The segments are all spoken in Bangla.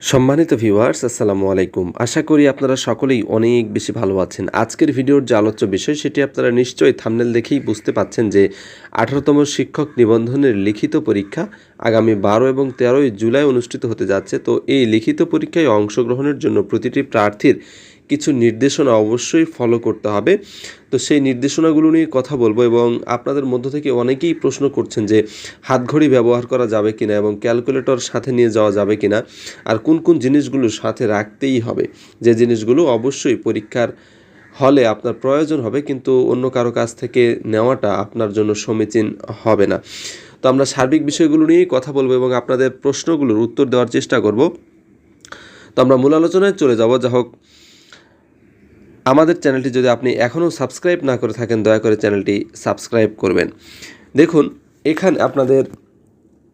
সম্মানিত ভিউয়ার্স আসসালামু আলাইকুম। আশা করি আপনারা সকলেই অনেক বেশি ভালো আছেন। আজকের ভিডিওর যে আলোচ্য বিষয়, সেটি আপনারা নিশ্চয়ই থামনেল দেখেই বুঝতে পাচ্ছেন যে আঠারোতম শিক্ষক নিবন্ধনের লিখিত পরীক্ষা আগামী বারো এবং তেরোই জুলাই অনুষ্ঠিত হতে যাচ্ছে। তো এই লিখিত পরীক্ষায় অংশগ্রহণের জন্য প্রতিটি প্রার্থীর কিছু নির্দেশনা অবশ্যই ফলো করতে হবে। তো সেই নির্দেশনাগুলো নিয়ে কথা বলব এবং আপনাদের মধ্য থেকে অনেকেই প্রশ্ন করছেন যে, হাতঘড়ি ব্যবহার করা যাবে কিনা এবং ক্যালকুলেটর সাথে নিয়ে যাওয়া যাবে কিনা? আর কোন কোন জিনিসগুলো সাথে রাখতেই হবে? যে জিনিসগুলো অবশ্যই পরীক্ষার হলে আপনার প্রয়োজন হবে, কিন্তু অন্য কারও কাছ থেকে নেওয়াটা আপনার জন্য সমীচীন হবে না। তো আমরা সার্বিক বিষয়গুলো নিয়েই কথা বলব এবং আপনাদের প্রশ্নগুলোর উত্তর দেওয়ার চেষ্টা করব। তো আমরা মূল আলোচনায় চলে যাব। যা হোক আমাদের চ্যানেলটি যদি আপনি এখনও সাবস্ক্রাইব না করে থাকেন, দয়া করে চ্যানেলটি সাবস্ক্রাইব করবেন। দেখুন, এখানে আপনাদের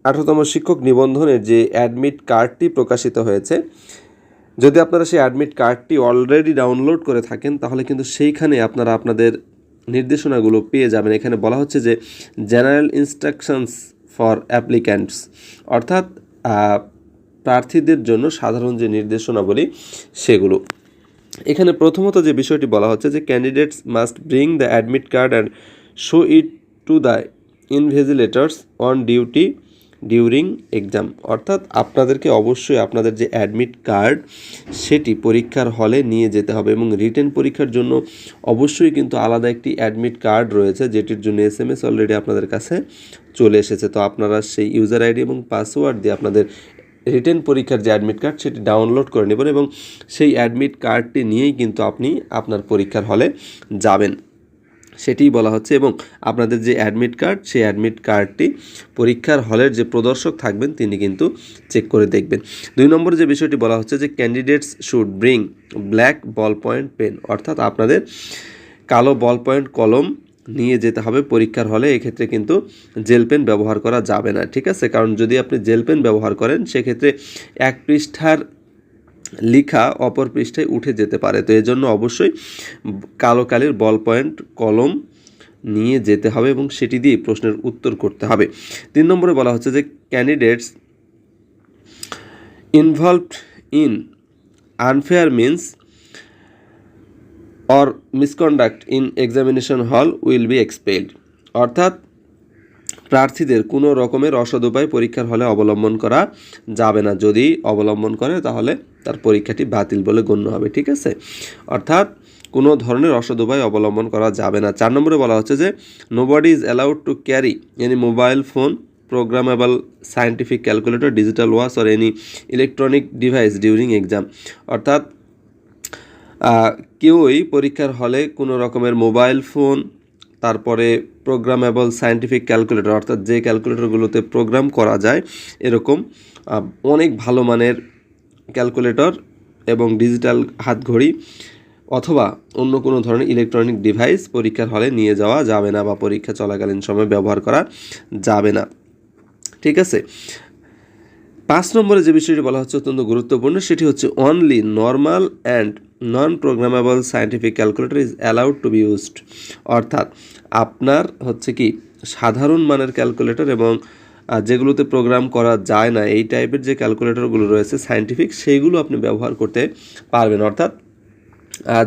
আঠারোতম শিক্ষক নিবন্ধনের যে অ্যাডমিট কার্ডটি প্রকাশিত হয়েছে। যদি আপনারা সেই অ্যাডমিট কার্ডটি অলরেডি ডাউনলোড করে থাকেন, তাহলে কিন্তু সেইখানে আপনারা আপনাদের নির্দেশনাগুলো পেয়ে যাবেন। এখানে বলা হচ্ছে যে জেনারেল ইনস্ট্রাকশনস ফর অ্যাপ্লিক্যান্টস অর্থাৎ প্রার্থীদের জন্য সাধারণ যে নির্দেশনাবলী, সেগুলো। এখানে প্রথমত যে বিষয়টি বলা হচ্ছে যে candidates must bring the admit card and show it to the invigilators on duty during exam অর্থাৎ আপনাদেরকে অবশ্যই আপনাদের যে অ্যাডমিট কার্ড সেটি পরীক্ষার হলে নিয়ে যেতে হবে এবং রিটেন পরীক্ষার জন্য অবশ্যই কিন্তু আলাদা একটি অ্যাডমিট কার্ড রয়েছে, যেটির জন্য এস এম এস অলরেডি আপনাদের কাছে চলে এসেছে। তো আপনারা সেই ইউজার আইডি এবং পাসওয়ার্ড দিয়ে আপনাদের রিটেন পরীক্ষার যে অ্যাডমিট কার্ড সেটি ডাউনলোড করে নেবেন এবং সেই অ্যাডমিট কার্ডটি নিয়েই কিন্তু আপনি আপনার পরীক্ষার হলে যাবেন। সেটিই বলা হচ্ছে এবং আপনাদের যে অ্যাডমিট কার্ড সেই অ্যাডমিট কার্ডটি পরীক্ষার হলের যে প্রদর্শক থাকবেন, তিনি কিন্তু চেক করে দেখবেন। দুই নম্বর যে বিষয়টি বলা হচ্ছে যে candidates should bring black ballpoint pen অর্থাৎ আপনাদের কালো বল পয়েন্ট কলম নিয়ে যেতে হবে পরীক্ষার হলে, এক্ষেত্রে কিন্তু জেল পেন ব্যবহার করা যাবে না, ঠিক আছে? কারণ যদি আপনি জেল পেন ব্যবহার করেন, সেক্ষেত্রে এক পৃষ্ঠার লেখা অপর পৃষ্ঠায় উঠে যেতে পারে। তো এজন্য অবশ্যই কালো কালির বল পয়েন্ট, কলম নিয়ে যেতে হবে এবং সেটি দিয়ে প্রশ্নের উত্তর করতে হবে। তিন নম্বরে বলা হচ্ছে যে candidates involved in unfair means or misconduct in examination hall will be expelled অর্থাৎ, প্রার্থীদের কোনো রকমের অসৎ উপায় পরীক্ষার হলে অবলম্বন করা যাবে না। যদি অবলম্বন করে, তাহলে তার পরীক্ষাটি বাতিল বলে গণ্য হবে, ঠিক আছে? অর্থাৎ, কোনো ধরনের অসৎ উপায় অবলম্বন করা যাবে না। চার নম্বরে বলা হচ্ছে যে nobody is allowed to carry any mobile phone programmable scientific calculator digital watch or any electronic device during exam অর্থাৎ কেউই পরীক্ষার হলে কোনো রকমের মোবাইল ফোন, তারপরে প্রোগ্রামেবল সায়েন্টিফিক ক্যালকুলেটর অর্থাৎ যে ক্যালকুলেটরগুলোতে প্রোগ্রাম করা যায়, এরকম অনেক ভালো মানের ক্যালকুলেটর এবং ডিজিটাল হাতঘড়ি অথবা অন্য কোনো ধরনের ইলেকট্রনিক ডিভাইস পরীক্ষার হলে নিয়ে যাওয়া যাবে না বা পরীক্ষা চলাকালীন সময় ব্যবহার করা যাবে না। ঠিক আছে? পাঁচ নম্বরে যে বিষয়টি বলা হচ্ছে অত্যন্ত গুরুত্বপূর্ণ, সেটি হচ্ছে only normal and non programmable scientific calculator is allowed to be used অর্থাৎ, আপনার হচ্ছে কি, সাধারণ মানের ক্যালকুলেটর এবং যেগুলোতে প্রোগ্রাম করা যায় না, এই টাইপের যে ক্যালকুলেটরগুলো রয়েছে সায়েন্টিফিক সেইগুলো আপনি ব্যবহার করতে পারবেন। অর্থাৎ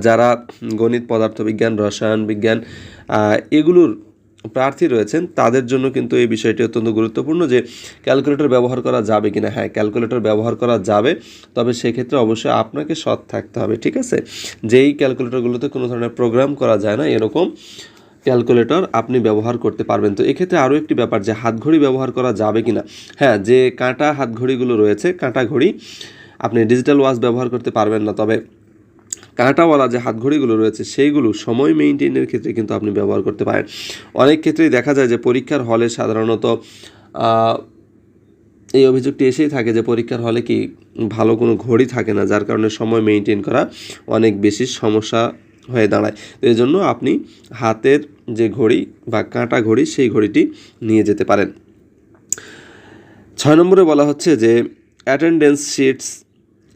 যারা গণিত, পদার্থবিজ্ঞান, রসায়ন বিজ্ঞান এগুলোর প্রার্থী রয়েছেন, তাদের জন্য কিন্তু এই বিষয়টি অত্যন্ত গুরুত্বপূর্ণ যে ক্যালকুলেটর ব্যবহার করা যাবে কিনা। হ্যাঁ ক্যালকুলেটর ব্যবহার করা যাবে, তবে সেক্ষেত্রে অবশ্যই আপনাকে সৎ থাকতে হবে, ঠিক আছে? যেই ক্যালকুলেটরগুলোতে কোনো ধরনের প্রোগ্রাম করা যায় না, এরকম ক্যালকুলেটর আপনি ব্যবহার করতে পারবেন। তো এক্ষেত্রে আরও একটি ব্যাপার, যে হাতঘড়ি ব্যবহার করা যাবে কিনা। হ্যাঁ যে কাঁটা হাতঘড়িগুলো রয়েছে, কাঁটা ঘড়ি আপনি ডিজিটাল ওয়াচ ব্যবহার করতে পারবেন না, তবে কাঁটাওয়ালা যে হাতঘড়িগুলো রয়েছে, সেইগুলো সময় মেনটেনের ক্ষেত্রে কিন্তু আপনি ব্যবহার করতে পারেন। অনেক ক্ষেত্রেই দেখা যায় যে পরীক্ষার হলে সাধারণত এই অভিযোগটি এসেই থাকে যে পরীক্ষার হলে কি ভালো কোনো ঘড়ি থাকে না, যার কারণে সময় মেনটেন করা অনেক বেশি সমস্যা হয়ে দাঁড়ায়। তো এই জন্য আপনি হাতের যে ঘড়ি বা কাঁটা ঘড়ি, সেই ঘড়িটি নিয়ে যেতে পারেন। ছয় নম্বরে বলা হচ্ছে যে attendance sheets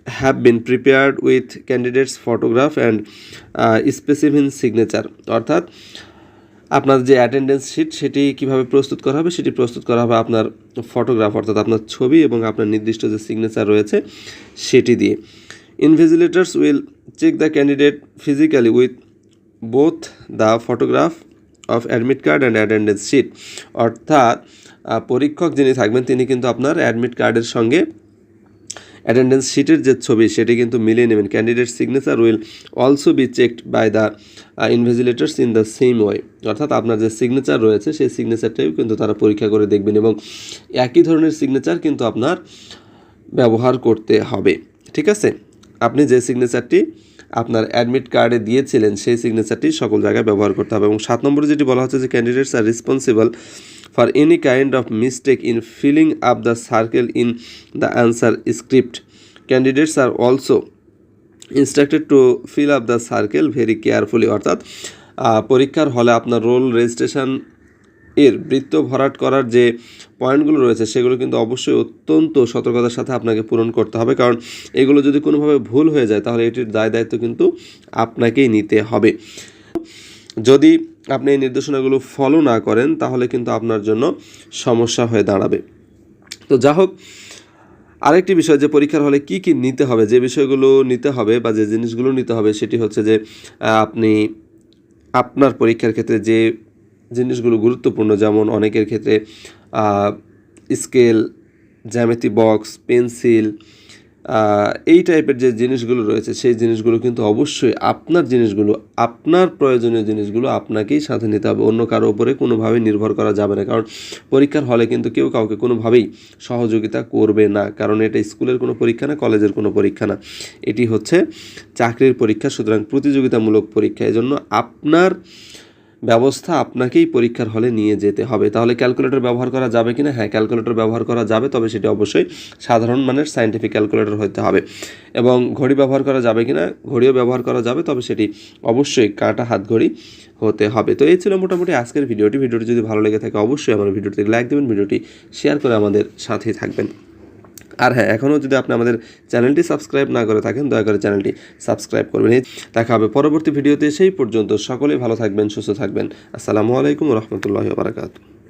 have been prepared with candidates photograph and specimen signature অর্থাৎ, আপনার যে অ্যাটেন্ডেন্স শিট সেটি কীভাবে প্রস্তুত করা হবে, সেটি প্রস্তুত করা হবে আপনার ফটোগ্রাফ অর্থাৎ আপনার ছবি এবং আপনার নির্দিষ্ট যে সিগনেচার রয়েছে, সেটি দিয়ে। Invigilators will check the candidate physically with both the photograph of admit card and attendance sheet অর্থাৎ পরীক্ষক যিনি থাকবেন, তিনি কিন্তু আপনার অ্যাডমিট কার্ডের সঙ্গে অ্যাটেন্ডেন্স শিটের যে ছবি, সেটি কিন্তু মিলিয়ে নেবেন। Candidate signature will also be checked by the invigilators in the same way অর্থাৎ আপনার যে সিগনেচার রয়েছে, সেই সিগনেচারটাও কিন্তু তারা পরীক্ষা করে দেখবেন এবং একই ধরনের সিগনেচার কিন্তু আপনার ব্যবহার করতে হবে। ঠিক আছে? আপনি যে সিগনেচারটি আপনার অ্যাডমিট কার্ডে দিয়েছিলেন, সেই সিগনেচারটি সকল জায়গায় ব্যবহার করতে হবে। এবং সাত নম্বরে যেটি বলা হচ্ছে যে candidates are responsible for any kind of mistake in filling up the circle in the answer script candidates are also instructed to fill up the circle very carefully অর্থাৎ পরীক্ষার হলে আপনার রোল রেজিস্ট্রেশন এর বৃত্ত ভরাট করার যে পয়েন্টগুলো রয়েছে, সেগুলো কিন্তু অবশ্যই অত্যন্ত সতর্কতার সাথে আপনাকে পূরণ করতে হবে। কারণ, এগুলো যদি কোনোভাবে ভুল হয়ে যায়, তাহলে এটির দায় দায়িত্ব কিন্তু আপনাকেই নিতে হবে। যদি আপনি এই নির্দেশনাগুলো ফলো না করেন, তাহলে কিন্তু আপনার জন্য সমস্যা হয়ে দাঁড়াবে। তো যা হোক, আরেকটি বিষয় যে পরীক্ষার হলে কি কি নিতে হবে, যে বিষয়গুলো নিতে হবে বা যে জিনিসগুলো নিতে হবে, সেটি হচ্ছে যে আপনি আপনার পরীক্ষার ক্ষেত্রে যে জিনিসগুলো গুরুত্বপূর্ণ, যেমন অনেকের ক্ষেত্রে স্কেল, জ্যামিতি বক্স পেন্সিল এই টাইপের যে জিনিসগুলো রয়েছে, সেই জিনিসগুলো কিন্তু অবশ্যই আপনার জিনিসগুলো, আপনার প্রয়োজনীয় জিনিসগুলো আপনাকেই সাথে নিতে হবে। অন্য কারও উপরে কোনোভাবেই নির্ভর করা যাবে না। কারণ পরীক্ষার হলে কিন্তু কেউ কাউকে কোনোভাবেই সহযোগিতা করবে না। কারণ এটা স্কুলের কোনো পরীক্ষা না, কলেজের কোনো পরীক্ষা না। এটি হচ্ছে চাকরির পরীক্ষা, সুতরাং প্রতিযোগিতামূলক পরীক্ষা। এজন্য আপনার ব্যবস্থা আপনাকেই পরীক্ষার হলে নিয়ে যেতে হবে। তাহলে ক্যালকুলেটর ব্যবহার করা যাবে কি না হ্যাঁ ক্যালকুলেটর ব্যবহার করা যাবে, তবে সেটি অবশ্যই সাধারণ মানের সায়েন্টিফিক ক্যালকুলেটর হতে হবে। এবং ঘড়ি ব্যবহার করা যাবে কি না ঘড়িও ব্যবহার করা যাবে, তবে সেটি অবশ্যই কাঁটা হাত ঘড়ি হতে হবে। তো এই ছিল মোটামুটি আজকের ভিডিওটি। ভিডিওটি যদি ভালো লেগে থাকে, অবশ্যই আমার ভিডিওটি লাইক দেবেন, ভিডিওটি শেয়ার করে আমাদের সাথেই থাকবেন। আর হ্যাঁ এখনও যদি আপনি আমাদের চ্যানেলটি সাবস্ক্রাইব না করে থাকেন, দয়া করে চ্যানেলটি সাবস্ক্রাইব করবেন। দেখা হবে পরবর্তী ভিডিওতে, সেই পর্যন্ত সকলেই ভালো থাকবেন, সুস্থ থাকবেন। আসসালামু আলাইকুম রহমতুল্লাহ বারাকাতু